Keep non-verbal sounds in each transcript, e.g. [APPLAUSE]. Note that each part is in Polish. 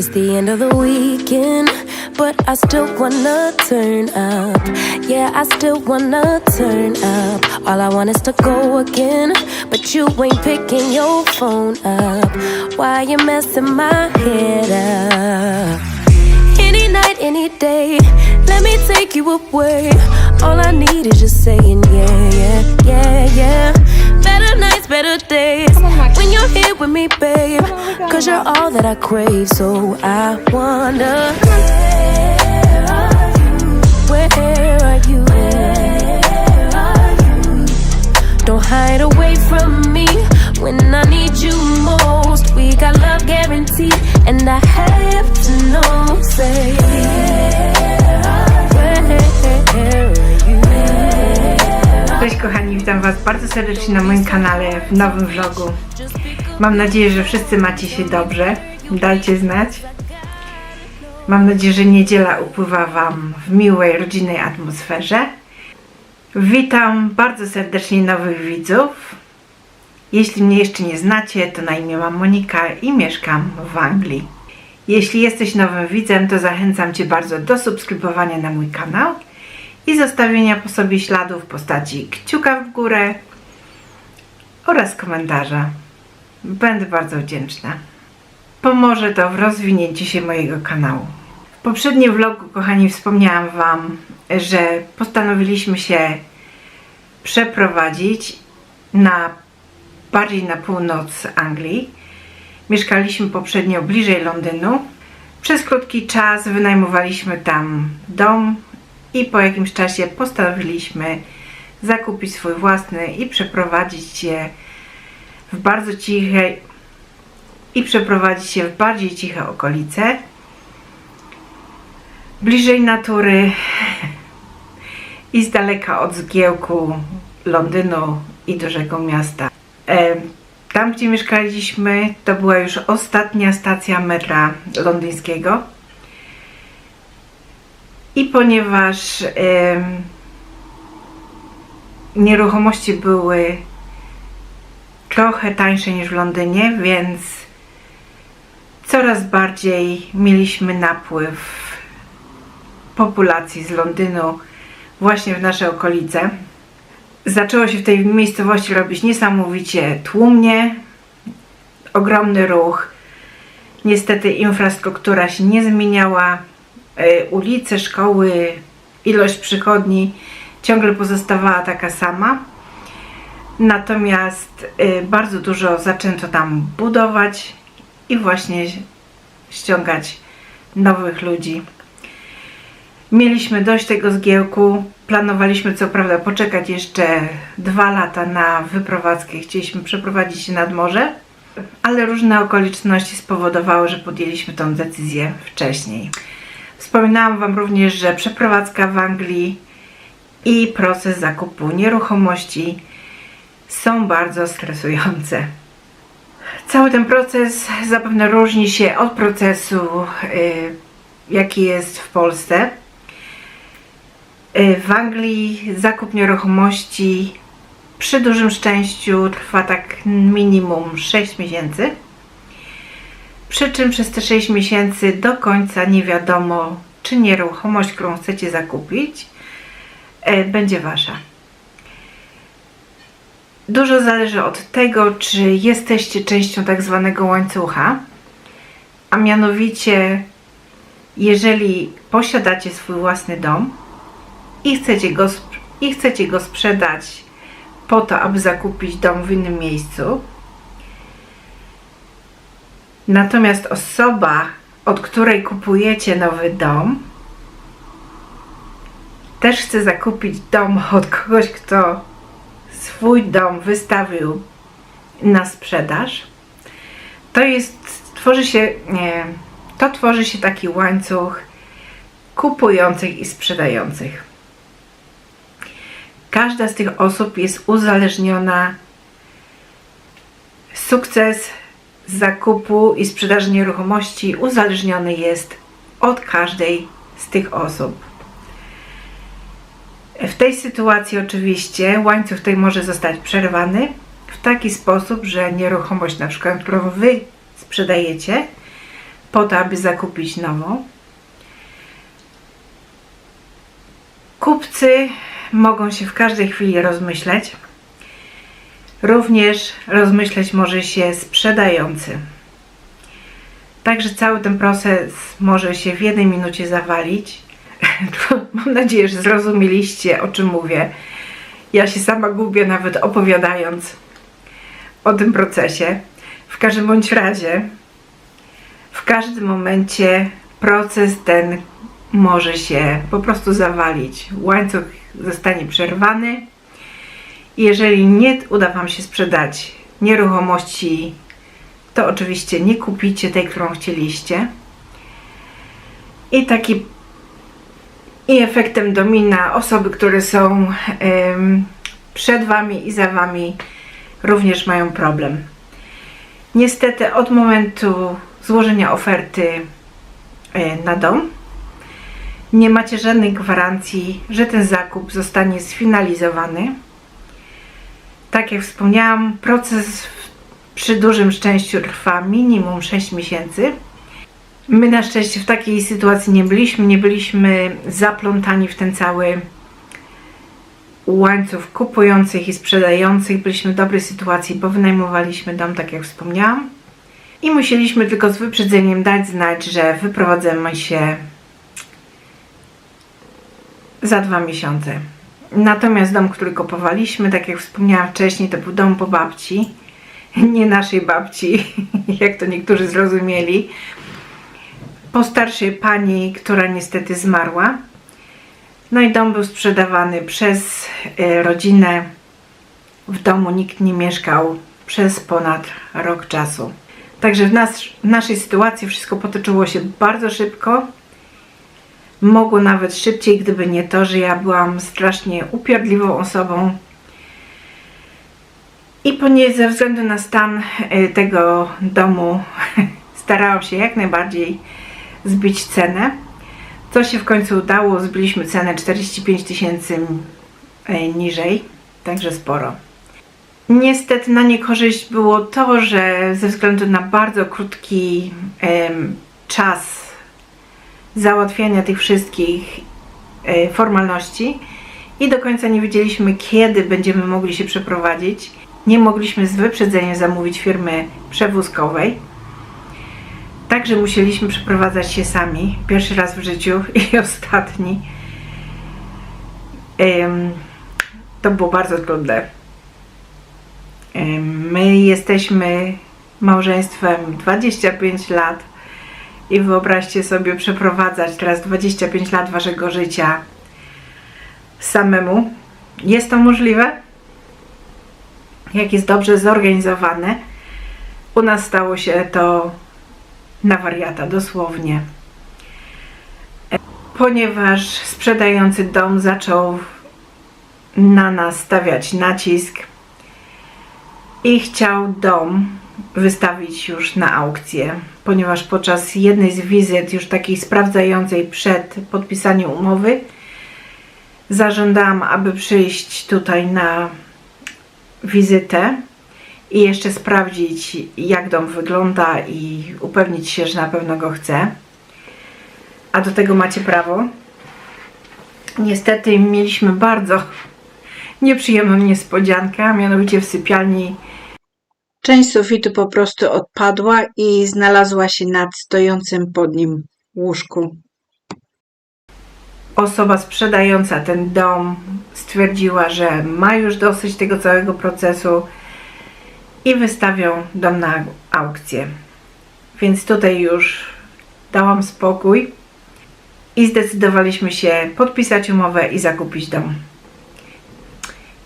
It's the end of the weekend, but I still wanna turn up. Yeah, I still wanna turn up. All I want is to go again, but you ain't picking your phone up. Why you messing my head up? Any night, any day, let me take you away. All I need is just saying, yeah, yeah, yeah, yeah. Better days. When you're here with me, babe. Cause you're all that I crave. So I wonder, where are you? Where are you? Don't hide away from me when I need you most. Serdecznie na moim kanale w nowym vlogu. Mam nadzieję, że wszyscy macie się dobrze. Dajcie znać. Mam nadzieję, że niedziela upływa Wam w miłej, rodzinnej atmosferze. Witam bardzo serdecznie nowych widzów. Jeśli mnie jeszcze nie znacie, to na imię mam Monika i mieszkam w Anglii. Jeśli jesteś nowym widzem, to zachęcam Cię bardzo do subskrybowania na mój kanał i zostawienia po sobie śladów w postaci kciuka w górę oraz komentarza. Będę bardzo wdzięczna. Pomoże to w rozwinięciu się mojego kanału. W poprzednim vlogu, kochani, wspomniałam Wam, że postanowiliśmy się przeprowadzić na bardziej na północ Anglii. Mieszkaliśmy poprzednio bliżej Londynu. Przez krótki czas wynajmowaliśmy tam dom i po jakimś czasie postanowiliśmy zakupić swój własny i przeprowadzić się w bardzo ciche i przeprowadzić się w bardziej ciche okolice bliżej natury i z daleka od zgiełku Londynu i dużego miasta. E, Tam, gdzie mieszkaliśmy, to była już ostatnia stacja metra londyńskiego. I ponieważ nieruchomości były trochę tańsze niż w Londynie, więc coraz bardziej mieliśmy napływ populacji z Londynu właśnie w nasze okolice. Zaczęło się w tej miejscowości robić niesamowicie tłumnie, ogromny ruch. Niestety infrastruktura się nie zmieniała, y, ulice, szkoły, ilość przychodni ciągle pozostawała taka sama. Natomiast y, bardzo dużo zaczęto tam budować i właśnie ściągać nowych ludzi. Mieliśmy dość tego zgiełku. Planowaliśmy co prawda poczekać jeszcze dwa lata na wyprowadzkę. Chcieliśmy przeprowadzić się nad morze, ale różne okoliczności spowodowały, że podjęliśmy tą decyzję wcześniej. Wspominałam Wam również, że przeprowadzka w Anglii i proces zakupu nieruchomości są bardzo stresujące. Cały ten proces zapewne różni się od procesu, y, jaki jest w Polsce. Y, W Anglii zakup nieruchomości przy dużym szczęściu trwa tak minimum 6 miesięcy. Przy czym przez te 6 miesięcy do końca nie wiadomo, czy nieruchomość, którą chcecie zakupić, będzie wasza. Dużo zależy od tego, czy jesteście częścią tak zwanego łańcucha, a mianowicie, jeżeli posiadacie swój własny dom i chcecie go, i chcecie go sprzedać po to, aby zakupić dom w innym miejscu, Natomiast osoba, od której kupujecie nowy dom, też chce zakupić dom od kogoś, kto swój dom wystawił na sprzedaż. To jest, tworzy się, nie, to tworzy się taki łańcuch kupujących i sprzedających. Każda z tych osób jest uzależniona sukces zakupu i sprzedaży nieruchomości uzależniony jest od każdej z tych osób. W tej sytuacji oczywiście łańcuch tej może zostać przerwany w taki sposób, że nieruchomość na przykład, którą Wy sprzedajecie, po to, aby zakupić nową. Kupcy mogą się w każdej chwili rozmyśleć. Również rozmyśleć może się sprzedający. Także cały ten proces może się w jednej minucie zawalić. [LAUGHS] Mam nadzieję, że zrozumieliście, o czym mówię. Ja się sama gubię, nawet opowiadając o tym procesie. W każdym bądź razie, w każdym momencie proces ten może się po prostu zawalić. Łańcuch zostanie przerwany. Jeżeli nie uda Wam się sprzedać nieruchomości, to oczywiście nie kupicie tej, którą chcieliście. I taki i efektem domina osoby, które są przed Wami i za Wami również mają problem. Niestety od momentu złożenia oferty e, na dom nie macie żadnej gwarancji, że ten zakup zostanie sfinalizowany. Tak jak wspomniałam, proces przy dużym szczęściu trwa minimum 6 miesięcy. My na szczęście w takiej sytuacji nie byliśmy, nie byliśmy zaplątani w ten cały łańcuch kupujących i sprzedających. Byliśmy w dobrej sytuacji, bo wynajmowaliśmy dom, tak jak wspomniałam. I musieliśmy tylko z wyprzedzeniem dać znać, że wyprowadzamy się za dwa miesiące. Natomiast dom, który kupowaliśmy, tak jak wspomniałam wcześniej, to był dom po babci. Nie naszej babci, [LAUGHS] jak to niektórzy zrozumieli. Po starszej pani, która niestety zmarła. No i dom był sprzedawany przez e, rodzinę. W domu nikt nie mieszkał przez ponad rok czasu. Także w, nas, w naszej sytuacji wszystko potoczyło się bardzo szybko. Mogło nawet szybciej, gdyby nie to, że ja byłam strasznie upierdliwą osobą. I ponieważ ze względu na stan e, tego domu [LAUGHS] starałam się jak najbardziej zbić cenę. Co się w końcu udało, zbiliśmy cenę 45 tysięcy e, niżej, także sporo. Niestety na niekorzyść było to, że ze względu na bardzo krótki czas załatwiania tych wszystkich e, formalności i do końca nie wiedzieliśmy, kiedy będziemy mogli się przeprowadzić. Nie mogliśmy z wyprzedzeniem zamówić firmy przewózkowej. Także musieliśmy przeprowadzać się sami. Pierwszy raz w życiu i [LAUGHS] ostatni. To było bardzo trudne. My jesteśmy małżeństwem 25 lat i wyobraźcie sobie przeprowadzać teraz 25 lat waszego życia samemu. Jest to możliwe? Jak jest dobrze zorganizowane. U nas stało się to na wariata, dosłownie. Ponieważ sprzedający dom zaczął na nas stawiać nacisk i chciał dom wystawić już na aukcję, ponieważ podczas jednej z wizyt, już takiej sprawdzającej przed podpisaniem umowy, zażądałam, aby przyjść tutaj na wizytę i jeszcze sprawdzić, jak dom wygląda i upewnić się, że na pewno go chcę. A do tego macie prawo. Niestety mieliśmy bardzo nieprzyjemną niespodziankę, a mianowicie w sypialni Część sufitu po prostu odpadła i znalazła się nad stojącym pod nim łóżku. osoba sprzedająca ten dom stwierdziła, że ma już dosyć tego całego procesu i wystawią dom na aukcję. Więc tutaj już dałam spokój i zdecydowaliśmy się podpisać umowę i zakupić dom.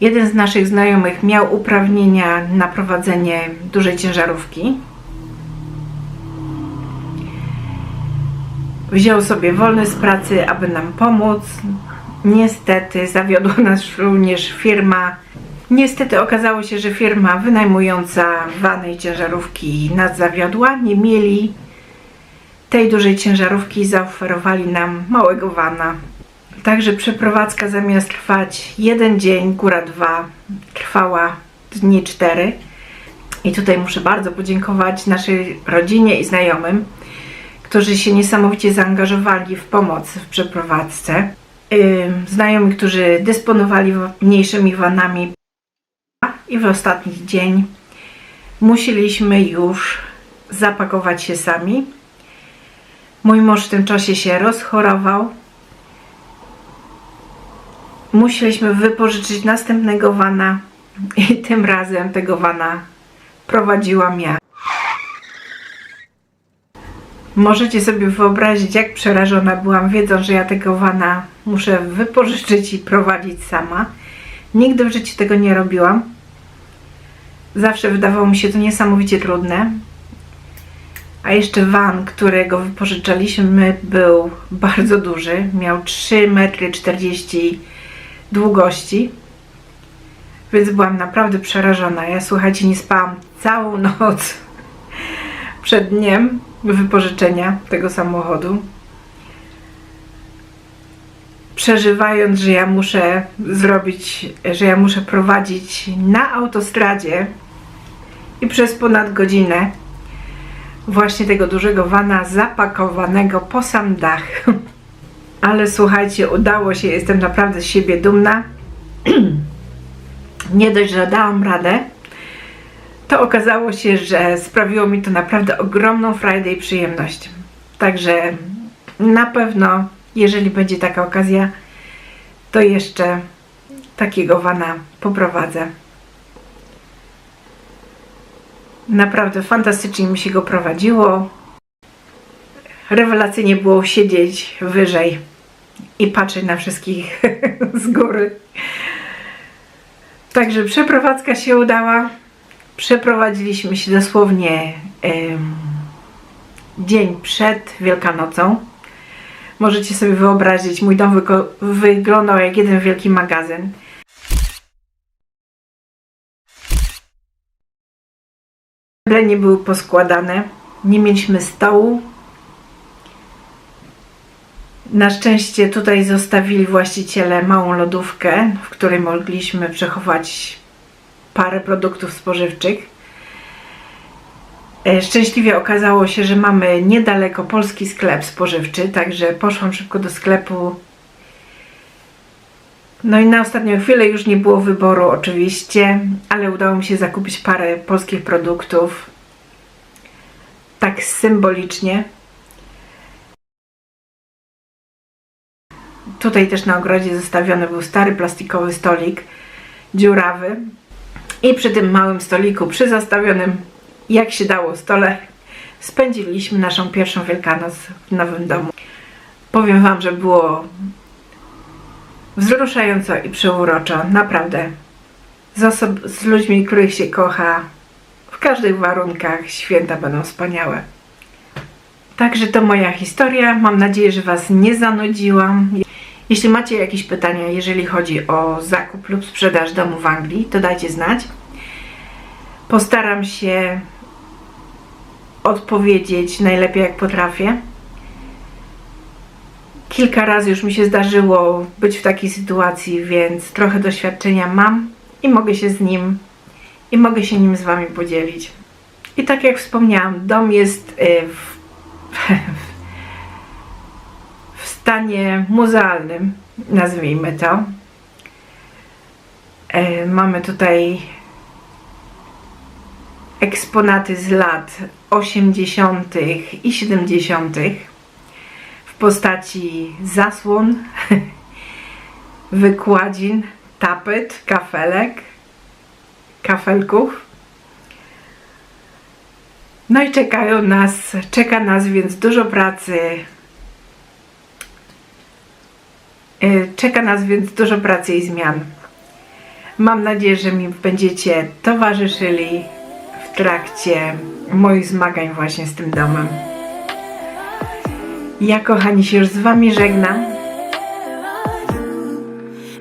Jeden z naszych znajomych miał uprawnienia na prowadzenie dużej ciężarówki. Wziął sobie wolny z pracy, aby nam pomóc. Niestety zawiodła nas również firma. Niestety okazało się, że firma wynajmująca wany i ciężarówki nas zawiodła. Nie mieli tej dużej ciężarówki zaoferowali nam małego wana. Także przeprowadzka zamiast trwać jeden dzień, góra dwa, trwała dni cztery. I tutaj muszę bardzo podziękować naszej rodzinie i znajomym. którzy się niesamowicie zaangażowali w pomoc w przeprowadzce. Znajomi, którzy dysponowali wa- mniejszymi vanami i w ostatni dzień musieliśmy już zapakować się sami. Mój mąż w tym czasie się rozchorował. Musieliśmy wypożyczyć następnego wana i tym razem tego wana prowadziłam ja. Możecie sobie wyobrazić, jak przerażona byłam, wiedząc, że ja tego wana muszę wypożyczyć i prowadzić sama. Nigdy w życiu tego nie robiłam. Zawsze wydawało mi się to niesamowicie trudne. A jeszcze van, którego wypożyczaliśmy, był bardzo duży. Miał 3,40 m długości. Więc byłam naprawdę przerażona. Ja słuchajcie, nie spałam całą [LAUGHS] noc przed dniem wypożyczenia tego samochodu. Przeżywając, że ja muszę zrobić, że ja muszę prowadzić na autostradzie i przez ponad godzinę właśnie tego dużego wana zapakowanego po sam dach. [LAUGHS] Ale słuchajcie, udało się, jestem naprawdę z siebie dumna. [CLEARS THROAT] Nie dość, że dałam radę, to okazało się, że sprawiło mi to naprawdę ogromną frajdę i przyjemność. Także na pewno, jeżeli będzie taka okazja, to jeszcze takiego wana poprowadzę. Naprawdę fantastycznie mi się go prowadziło. Rewelacyjnie było siedzieć wyżej i patrzeć na wszystkich [LAUGHS] z góry. Także przeprowadzka się udała. Przeprowadziliśmy się dosłownie dzień przed Wielkanocą. Możecie sobie wyobrazić, mój dom wyglądał jak jeden wielki magazyn. Meble nie były poskładane, nie mieliśmy stołu. Na szczęście tutaj zostawili właściciele małą lodówkę, w której mogliśmy przechować parę produktów spożywczych. E, Szczęśliwie okazało się, że mamy niedaleko polski sklep spożywczy, także poszłam szybko do sklepu. No i na ostatnią chwilę już nie było wyboru oczywiście, ale udało mi się zakupić parę polskich produktów. Tak symbolicznie. Tutaj też na ogrodzie zostawiony był stary plastikowy stolik, dziurawy. I przy tym małym stoliku, przy zastawionym jak się dało stole, spędziliśmy naszą pierwszą Wielkanoc w nowym domu. Powiem Wam, że było wzruszająco i przeuroczo, naprawdę. Z, oso- z ludźmi, których się kocha, w każdych warunkach święta będą wspaniałe. Także to moja historia. Mam nadzieję, że Was nie zanudziłam. Jeśli macie jakieś pytania, jeżeli chodzi o zakup lub sprzedaż domu w Anglii, to dajcie znać. Postaram się odpowiedzieć najlepiej jak potrafię. Kilka razy już mi się zdarzyło być w takiej sytuacji, więc trochę doświadczenia mam i mogę się z nim i mogę się nim z Wami podzielić. I tak jak wspomniałam, dom jest y, w, [LAUGHS] w stanie muzealnym, nazwijmy to. E, Mamy tutaj eksponaty z lat 80. i 70. postaci zasłon, [LAUGHS] wykładzin, tapet, kafelek, kafelków. No i czekają nas, czeka nas więc dużo pracy. E, Czeka nas więc dużo pracy i zmian. Mam nadzieję, że mi będziecie towarzyszyli w trakcie moich zmagań właśnie z tym domem. Ja kochani się już z Wami żegnam.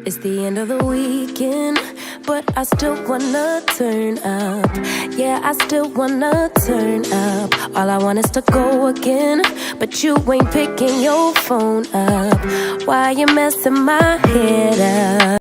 It's the end of the weekend, but I still wanna turn up. Yeah, I still wanna turn up. All I want is to go again, but you ain't picking your phone up. Why you messing my head up?